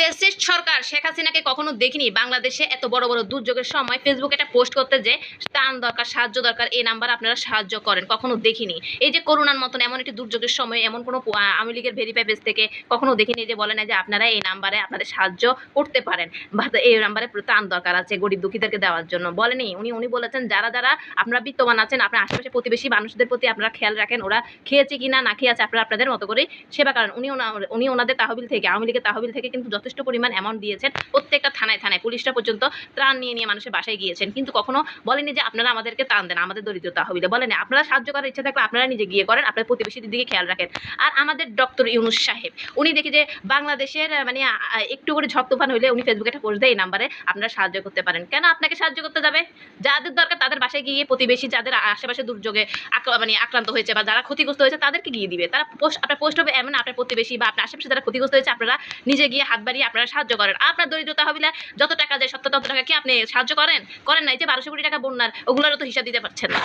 Fascist সরকার শেখ হাসিনাকে কখনো দেখিনি। বাংলাদেশে এত বড় বড় দুর্যোগের সময় ফেসবুকে একটা পোস্ট করতে যে, ত্রাণ দরকার, সাহায্য দরকার, এই নাম্বার আপনারা সাহায্য করেন। কখনো দেখিনি। এই যে করোনার মতন এমন একটি দুর্যোগের সময়, এমন কোনো আওয়ামী লীগের ভেরিফাই পেজ থেকে কখনো দেখিনি যে, বলে না যে, আপনারা এই নাম্বারে আপনাদের সাহায্য করতে পারেন। এই নাম্বারে ত্রাণ দরকার আছে গরিব দুঃখীদেরকে দেওয়ার জন্য। বলেনি। উনি উনি বলেছেন, যারা যারা আপনারা বিত্তবান আছেন, আপনার আশেপাশে প্রতিবেশী মানুষদের প্রতি আপনারা খেয়াল রাখেন, ওরা খেয়েছে কিনা না খেয়ে আছে, আপনারা আপনাদের মতো করে সেবা করেন। উনি উনি ওনাদের তাহবিল থেকে, আওয়ামী লীগের তাহবিল থেকে কিন্তু যথেষ্ট পরিমাণ অ্যামাউন্ট দিয়েছেন। প্রত্যেকটা থানায় থানায় পুলিশরা পর্যন্ত ত্রাণ নিয়ে নিয়ে মানুষের বাসায় গিয়েছেন। কিন্তু কখনো বলেনি যে আপনারা আমাদেরকে ত্রাণ দেন, আমাদের দরিদ্র তাহবিলে বলেনি আপনারা সাহায্য করার ইচ্ছা থাকলে আপনারা নিজে গিয়ে করেন আপনার প্রতিবেশীদের দিকে খেয়াল রাখেন। আর আমাদের ডক্টর ইউনুস সাহেব, উনি দেখি যে বাংলাদেশের মানে একটু করে ঝড় তুফান হইলে উনি ফেসবুকে একটা পোস্ট দেয় এই নাম্বারে আপনারা সাহায্য করতে পারেন। কেন আপনাকে সাহায্য করতে যাবে? যাদের দরকার তাদের বাসায় গিয়ে প্রতিবেশী, যাদের আশেপাশে দুর্যোগে মানে আক্রান্ত হয়েছে বা যারা ক্ষতিগ্রস্ত হয়েছে তাদেরকে গিয়ে দিবে। তারা পোস্ট আপনার পোস্ট হবে এমন আপনার প্রতিবেশী বা আপনার আশেপাশে যারা ক্ষতিগ্রস্ত হয়েছে, আপনারা নিজে গিয়ে হাত বাড়িয়ে আপনারা সাহায্য করেন। আপনার দরিদ্রতা হবিলে যত টাকা যায় সত্তর তত টাকা কি আপনি সাহায্য করেন? করেন নাই যে বারোশো কোটি টাকা বন্যার, ওগুলোরও তো হিসাব দিতে পারছেন না।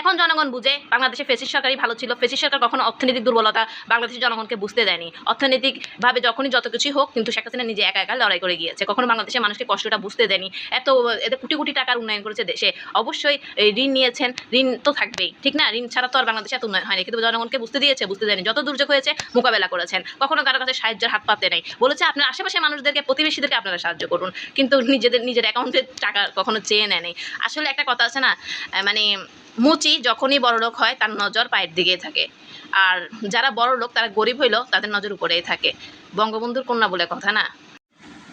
এখন জনগণ বুঝে বাংলাদেশে ফেসিস সরকারই ভালো ছিল। ফেসিস সরকার কখনো অর্থনৈতিক দুর্বলতা বাংলাদেশের জনগণকে বুঝতে দেয়নি। অর্থনৈতিকভাবে যখনই যত কিছুই হোক, কিন্তু শেখ হাসিনা নিজে একা একা লড়াই করে গিয়েছে। কখনো বাংলাদেশের মানুষকে কষ্টটা বুঝতে দেয়নি। এত এতে কোটি কোটি টাকার উন্নয়ন করেছে দেশে। অবশ্যই ঋণ নিয়েছেন। ঋণ তো থাকবেই, ঠিক না? ঋণ ছাড়া তো আর বাংলাদেশে এত উন্নয়ন হয়নি। কিন্তু জনগণকে বুঝতে দিয়েছে, বুঝতে দেয়নি। যত দুর্যোগ হয়েছে, মোকাবেলা করেছেন। কখনো কারও কাছে সাহায্যের হাত পাতে নেই। বলেছে, আপনার আশেপাশে মানুষদেরকে, প্রতিবেশীদেরকে আপনারা সাহায্য করুন। কিন্তু নিজেদের, নিজের অ্যাকাউন্টে টাকা কখনো চেয়ে নেয়নি আসলে একটা কথা আছে না মানে মুচি যখনই বড় লোক হয়, তার নজর পায়ের দিকেই থাকে। আর যারা বড় লোক, তারা গরিব হইলেও তাদের নজর উপরেই থাকে। বঙ্গবন্ধুর কন্যা বলে কথা না?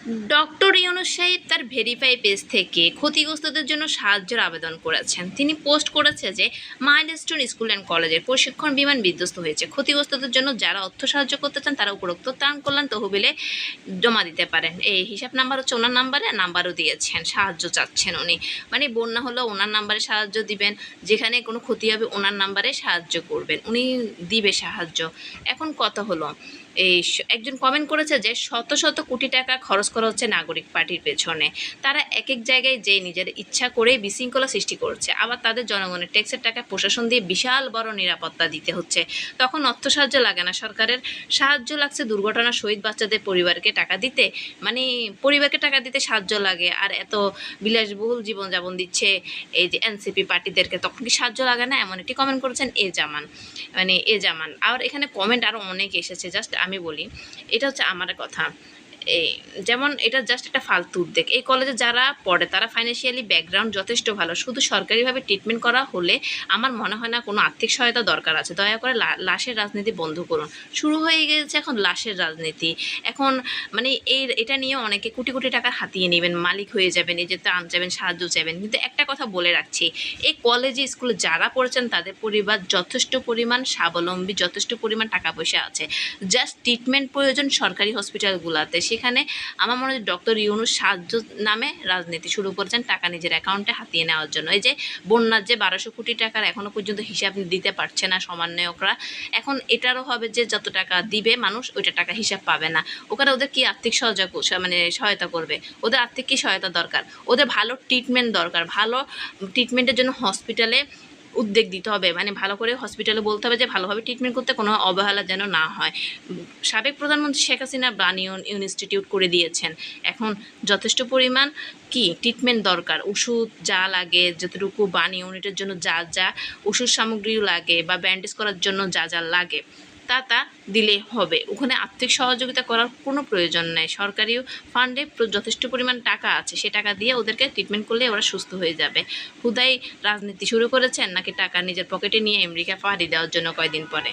ডক্টর ইউনুস সাহেব তার ভেরিফাই পেজ থেকে ক্ষতিগ্রস্তদের জন্য সাহায্যের আবেদন করেছেন। তিনি পোস্ট করেছে যে মাইলস্টোন স্কুল অ্যান্ড কলেজের প্রশিক্ষণ বিমান বিধ্বস্ত হয়েছে। ক্ষতিগ্রস্তদের জন্য যারা অর্থ সাহায্য করতে চান, তারা উপরোক্ত ত্রাণ কল্যাণ তহবিলে জমা দিতে পারেন। এই হিসাব নাম্বার হচ্ছে ওনার নাম্বারে নাম্বারও দিয়েছেন, সাহায্য চাচ্ছেন উনি। মানে বন্যা হলো ওনার নাম্বারে সাহায্য দিবেন, যেখানে কোনো ক্ষতি হবে, ওনার নাম্বারে সাহায্য করবেন। উনি দিবে সাহায্য। এখন কথা হলো এই একজন কমেন্ট করেছে যে শত শত কোটি টাকা খরচ করা হচ্ছে নাগরিক পার্টির পেছনে। তারা এক এক জায়গায় যে নিজের ইচ্ছা করে বিশৃঙ্খলা সৃষ্টি করছে। আবার তাদের জনগণের ট্যাক্সের টাকা প্রশাসন দিয়ে বিশাল বড় নিরাপত্তা দিতে হচ্ছে। তখন অর্থ সাহায্য লাগে না। সরকারের সাহায্য লাগছে দুর্ঘটনা শহীদ বাচ্চাদের পরিবারকে টাকা দিতে। মানে পরিবারকে টাকা দিতে সাহায্য লাগে। আর এত বিলাসবহুল জীবনযাপন দিচ্ছে এই যে এনসিপি পার্টিদেরকে। তখন কি সাহায্য লাগে না? এমন একটি কমেন্ট করেছেন এ জামান। মানে এ জামান। আর এখানে কমেন্ট আরও অনেক এসেছে। জাস্ট আমি বলি এটা হচ্ছে আমার কথা। এই যেমন এটা জাস্ট একটা ফালতু উদ্যোগ। এই কলেজে যারা পড়ে, তারা ফাইন্যান্সিয়ালি ব্যাকগ্রাউন্ড যথেষ্ট ভালো। শুধু সরকারিভাবে ট্রিটমেন্ট করা হলে আমার মনে হয় না কোনো আর্থিক সহায়তা দরকার আছে। দয়া করে লাশের রাজনীতি বন্ধ করুন। শুরু হয়ে গেছে এখন লাশের রাজনীতি। এখন মানে এই এটা নিয়ে অনেকে কোটি কোটি টাকা হাতিয়ে নেবেন, মালিক হয়ে যাবেন, এই যে ত্রাণ চাইবেন, সাহায্য চাইবেন। কিন্তু একটা কথা বলে রাখছি, এই কলেজে স্কুলে যারা পড়েছেন, তাদের পরিবার যথেষ্ট পরিমাণ স্বাবলম্বী, যথেষ্ট পরিমাণ টাকা পয়সা আছে। জাস্ট ট্রিটমেন্ট প্রয়োজন সরকারি হসপিটালগুলোতে সেখানে আমার মনে হয় ডক্টর ইউনুস সাহায্য নামে রাজনীতি শুরু করেছেন টাকা নিজের অ্যাকাউন্টে হাতিয়ে নেওয়ার জন্য। এই যে বন্যার যে বারোশো কোটি টাকার এখনও পর্যন্ত হিসাব দিতে পারছে না সমন্বয়করা, এখন এটারও হবে যে যত টাকা দিবে মানুষ, ওইটা টাকা হিসাব পাবে না। ওখানে ওদের কি আর্থিক সহযোগ মানে সহায়তা করবে? ওদের আর্থিক কি সহায়তা দরকার? ওদের ভালো ট্রিটমেন্ট দরকার, ভালো ট্রিটমেন্টের জন্য হসপিটালে উদ্যোগ দিতে হবে। মানে ভালো করে হসপিটালে বলতে হবে যে, ভালোভাবে ট্রিটমেন্ট করতে কোনো অবহেলা যেন না হয়। সাবেক প্রধানমন্ত্রী শেখ হাসিনা ব্রান ইনস্টিটিউট করে দিয়েছেন। এখন যথেষ্ট পরিমাণ কি ট্রিটমেন্ট দরকার? ওষুধ যা লাগে, যতটুকু বান ইউনিটের জন্য যা যা, ওষুধ সামগ্রীও লাগে বা ব্যান্ডেজ করার জন্য যা যা লাগে। তা তা দিলে হবে। ওখানে আর্থিক সহযোগিতা করার কোনো প্রয়োজন নেই। সরকারি ফান্ডে যথেষ্ট পরিমাণ টাকা আছে। সে টাকা দিয়ে ওদেরকে ট্রিটমেন্ট করলে ওরা সুস্থ হয়ে যাবে। হুদাই রাজনীতি শুরু করেছেন নাকি টাকা নিজের পকেটে নিয়ে আমেরিকা পাহাড়ি দেওয়ার জন্য কয়দিন পরে?